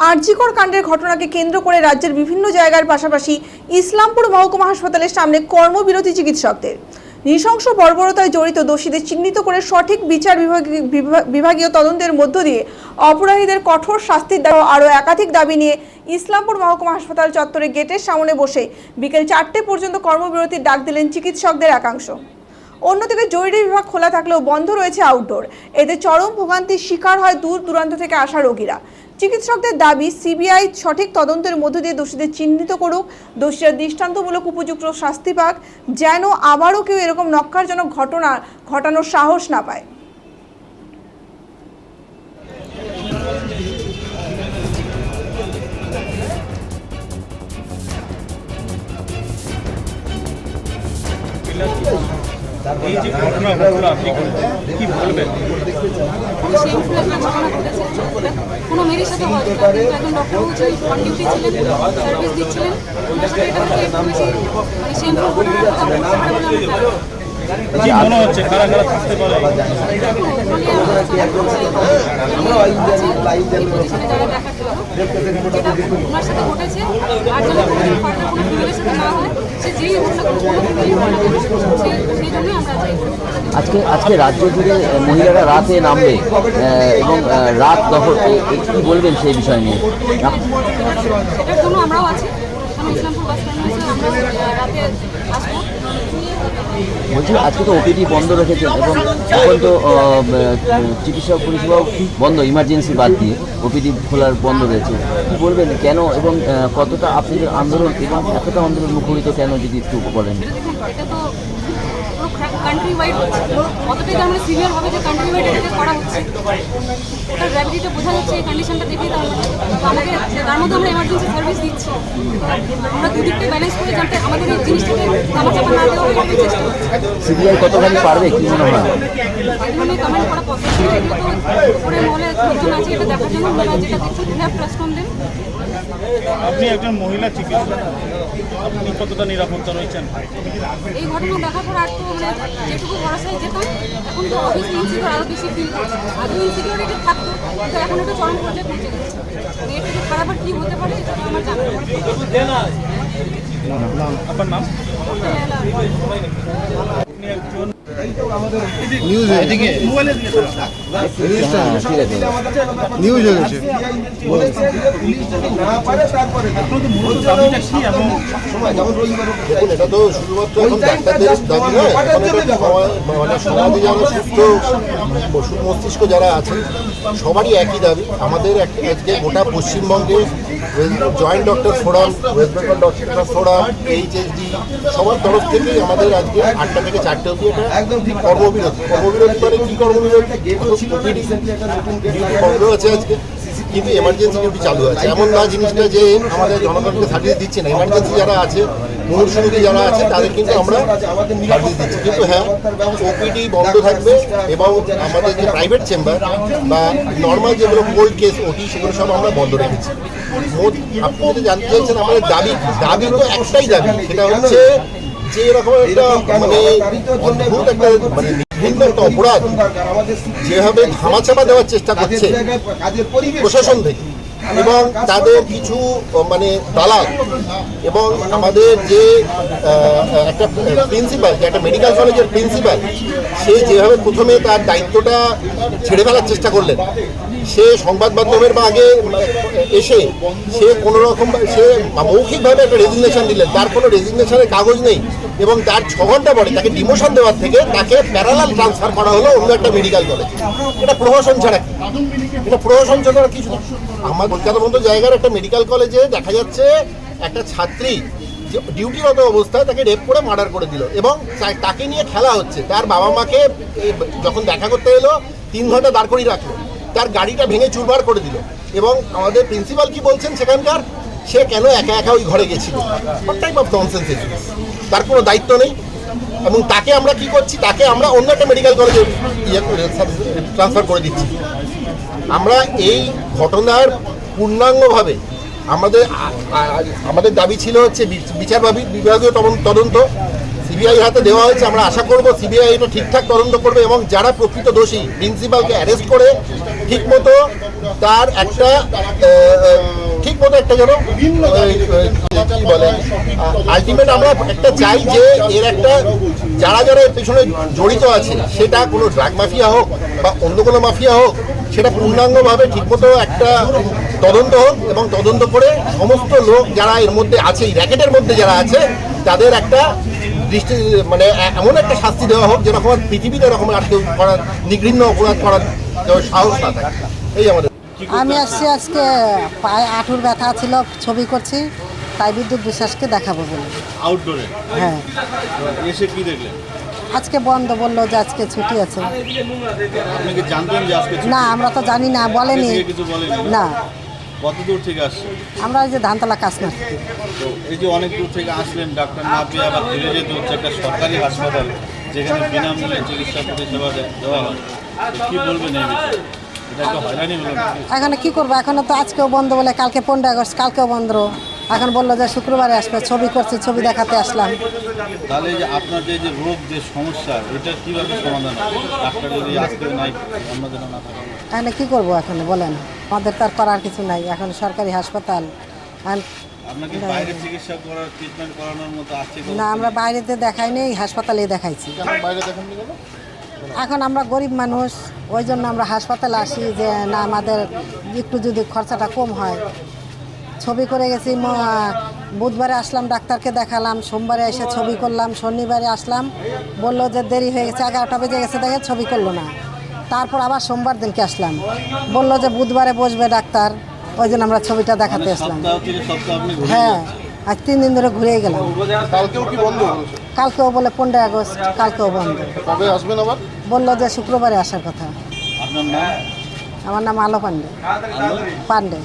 আরজিকর কাণ্ডের ঘটনাকে কেন্দ্র করে রাজ্যের বিভিন্ন জায়গার পাশাপাশি ইসলামপুর মহকুমা হাসপাতালের সামনে কর্মবিরতি চিকিৎসকদের। নৃশংস বর্বরতায় জড়িত দোষীদের চিহ্নিত করে সঠিক বিচার বিভাগ- বিভা- বিভাগীয় তদন্তের মধ্য দিয়ে অপরাধীদের কঠোর শাস্তির দাবি আরও একাধিক দাবি নিয়ে ইসলামপুর মহকুমা হাসপাতাল চত্বরে গেটের সামনে বসে বিকেল চারটে পর্যন্ত কর্মবিরতির ডাক দিলেন চিকিৎসকদের একাংশ। অন্যদিকে জরুরি বিভাগ খোলা থাকলেও বন্ধ রয়েছে আউটডোর এতে চরম ভোগান্তির শিকার হয় দূর দূরান্ত থেকে আসা রোগীরা। চিকিৎসকদের দাবি সিবিআই সঠিক তদন্তের মধ্য দিয়ে দোষীদের চিহ্নিত করুক। দোষীরা দৃষ্টান্তমূলক উপযুক্ত শাস্তি পাক, যেন আবারও কেউ এরকম নক্কারজনক ঘটনা, ঘটানোর সাহস না পায়। এই যে ঘটনা ঘটলো আপনি কি বলবেন? শেমফুল একটা ঘটনা ঘটেছে কোনো মেয়ের সাথে হয়তো একজন ডক্টরবাবু ছিলেন অন ডিউটি ছিলেন সার্ভিস দিচ্ছিলেন ওনার সাথে এটা হচ্ছে মানে আমি ভাবি। কি মনে হচ্ছে? কারা কারা থাকতে পারে? ওনার সাথে ঘটেছে আর যেন কোনো আজকে আজকে রাজ্য জুড়ে মহিলারা রাতে নামবে এবং রাত দখল কি বলবেন সেই বিষয় নিয়ে? আমরাও আছি। রাতে আসব। বলছি, আজকে তো ওপিডি বন্ধ রেখেছে এবং এখন তো চিকিৎসা পরিষেবাও বন্ধ ইমার্জেন্সি বাদ দিয়ে ওপিডি খোলার বন্ধ রয়েছে। কি বলবেন, কেন এবং কতটা আপনাদের আন্দোলন এবং এতটা আন্দোলন মুখরিত কেন, যদি একটু বলেন? পুরো কান্ট্রি ওয়াইড হচ্ছে অতটাই তার আমরা সিনিয়র হবে যে কান্ট্রি ওয়াইড এটাকে করা হচ্ছে ওটার গ্র্যাভিটিটা বোঝা যাচ্ছে এই কন্ডিশনটা দেখে তার আমাদের তার মধ্যে আমরা এমার্জেন্সি সার্ভিস দিচ্ছি। আমরা দুদিকটা ব্যালেন্স করে যাতে আমাদের এই জিনিসটাকে ধামাচাপা না দেওয়া হয় সিবিআই কতখানি পারবে কি মনে হয়? এখানে কমেন্ট করা পসিবল উপরে মহলে লোকজন আছে এটা দেখার জন্য ওনারা যেটা দেখছেন হ্যাভ ট্রাস্ট অন আপনি একজন মহিলা চিকিৎসক আপনি কতটা নিরাপত্তা রয়েছেন? এই ঘটনা দেখার পর আর তো মানে যেটুকু ভরসায় যেতাম এখন তো ইনসিকিউর আরও বেশি ফিল করছি। আগে ইনসিকিউরিটি থাকতো কিন্তু এখন এটা চরম পর্যায়ে পৌঁছে গেছে। এর থেকে খারাপ আর কী হতে পারে আমার জানা আপনার নাম? নিউজ। হ্যাঁ ঠিক এটা তো শুধুমাত্র এখন ডাক্তারদের দাবি নয়। এখন এটা মানে সমাজে যারা সুস্থ আছে সবারই একই দাবি। আমাদের আজকে গোটা পশ্চিমবঙ্গে joint doctor forum West Bengal doctor forum HSD সবার তরফ থেকেই আমাদের আজকে আটটা থেকে চারটে অবধি এটা মানে কিন্তু এমার্জেন্সি ডিউটি চালু আছে। এমন না জিনিসটা যে আমাদের জনগণকে সার্ভিস দিচ্ছে না। এমার্জেন্সি যারা আছে মুমূর্ষু রোগী যারা আছে, তাদের কিন্তু আমরা সার্ভিস দিচ্ছি। কিন্তু হ্যাঁ ওপিডি বন্ধ থাকবে এবং আমাদের যে প্রাইভেট চেম্বার বা নর্মাল যেগুলো কোল্ড কেস ওটি সেগুলো সব আমরা বন্ধ রেখেছি মোট, আপনি যদি জানতে চাইছেন, আমাদের দাবি দাবি তো একটাই দাবি। সেটা হচ্ছে যে এরকম একটা মানে অদ্ভুত একটা মানে একটা অপরাধ। যেভাবে ধামাচাপা দেওয়ার চেষ্টা করছে। প্রশাসন থেকে। এবং তাদের কিছু মানে দালাল এবং আমাদের যে একটা প্রিন্সিপাল যে একটা মেডিকেল কলেজের প্রিন্সিপাল সে যেভাবে প্রথমে তার দায়িত্বটা ছেড়ে ফেলার চেষ্টা করলেন, সে সংবাদ মাধ্যমের বা আগে এসে সে কোনো রকম, সে মৌখিকভাবে একটা রেজিগনেশন দিলেন তার কোনো রেজিগনেশনের কাগজ নেই এবং তার ছ ঘণ্টা পরে তাকে ডিমোশন দেওয়ার থেকে তাকে প্যারালাল ট্রান্সফার করা হলো অন্য একটা মেডিকেল কলেজ এটা প্রহসন ছাড়া এটা প্রহসন ছাড়া কিছু। আমার কলকাতার মতো জায়গার একটা মেডিকেল কলেজে দেখা যাচ্ছে একটা ছাত্রী ডিউটিরত অবস্থায় তাকে রেপ করে মার্ডার করে দিল এবং তাকে নিয়ে খেলা হচ্ছে। তার বাবা মাকে যখন দেখা করতে এলো, তিন ঘণ্টা দাঁড় করিয়ে রাখল। তার গাড়িটা ভেঙে চুরবার করে দিল এবং আমাদের প্রিন্সিপাল কি বলছেন সেখানকার? সে কেন একা একা ওই ঘরে গেছিল? টাইপ অফ ননসেন্স তার কোনো দায়িত্ব নেই। এবং তাকে আমরা কি করছি? তাকে আমরা অন্য একটা মেডিকেল কলেজে ট্রান্সফার করে দিচ্ছি। আমরা এই ঘটনার পূর্ণাঙ্গভাবে আমাদের আমাদের দাবি ছিল হচ্ছে বিচার বিভাগীয় তদন্ত সিবিআই হাতে দেওয়া হয়েছে। আমরা আশা করব সিবিআই এটা ঠিকঠাক তদন্ত করবে এবং যারা প্রকৃত দোষী প্রিন্সিপালকে অ্যারেস্ট করে ঠিকমতো তার একটা ঠিক মতো একটা যেন কি আলটিমেট আমরা একটা চাই যে এর একটা যারা যারা এর পেছনে জড়িত আছে সেটা কোনো ড্রাগ মাফিয়া হোক বা অন্য কোনো মাফিয়া হোক সেটা পূর্ণাঙ্গভাবে ঠিকমতো একটা তদন্ত হোক এবং তদন্ত করে সমস্ত লোক যারা এর মধ্যে আছে এই র্যাকেটের মধ্যে যারা আছে তাদের একটা দৃষ্টি মানে এমন একটা শাস্তি দেওয়া হোক যেরকম আর পৃথিবীতে এরকম আর কেউ করার নিগৃহীন অপরাধ করার সাহস না থাকে। এই আমাদের আমি আসছি আজকে পায়ে আঁটুর ব্যথা ছিল ছবি করছি তাই বিদ্যুৎ বিশ্বাসকে দেখাবো বলে। আউটডোরে হ্যাঁ। এসে কি দেখলেন? আজকে বন্ধ বলল যে আজকে ছুটি আছে? না আমরা তো জানি না বলেনি। না। কত দূর থেকে আসছে আমরা ওই যে ধানতলা কাশমার থেকে। তো এই যে অনেক দূর থেকে আসলেন ডাক্তার না পেয়ে আবার যেতে হচ্ছে একটা সরকারি হাসপাতাল যেখানে বিনামূল্যে চিকিৎসা পরিষেবা দেওয়া হয়। কি বলবেন এই বিষয়ে? এখানে কি করব? এখনও তো আজকেও বন্ধ বলে কালকে পনেরো আগস্ট কালকেও বন্ধ। এখন বলল যে শুক্রবারে আসবে ছবি করছি ছবি দেখাতে আসলাম। তাহলে যে আপনার যে যে রোগ যে সমস্যা এটা কীভাবে সমাধান ডাক্তার যদি আজকে নাই না এখানে কি করব এখন? বলেন। আমাদের তার করার কিছু নাই। এখন সরকারি হাসপাতাল। না আমরা বাইরেতে দেখাইনি হাসপাতালে দেখাইছি। বাইরে দেখাননি কেন? এখন আমরা গরিব মানুষ ওই জন্য আমরা হাসপাতালে আসি যে না আমাদের একটু যদি খরচাটা কম হয়। ছবি করে গেছি বুধবারে আসলাম ডাক্তারকে দেখালাম সোমবারে এসে ছবি করলাম শনিবারে আসলাম বলল যে দেরি হয়ে গেছে এগারোটা বেজে গেছে দেখে ছবি করল না। তারপর আবার সোমবার দিনকে আসলাম। বলল যে বুধবারে বসবে ডাক্তার। ওই জন্য আমরা ছবিটা দেখাতে মানে আসলাম। হ্যাঁ আজ তিন দিন ধরে ঘুরে গেলাম। কালকেও কি কালকেও বলে পনেরোই আগস্ট কালকেও বন্ধ। কবে আসবেন আবার? বলল যে শুক্রবারে আসার কথা। আমার নাম আলো পান্ডে। পান্ডে।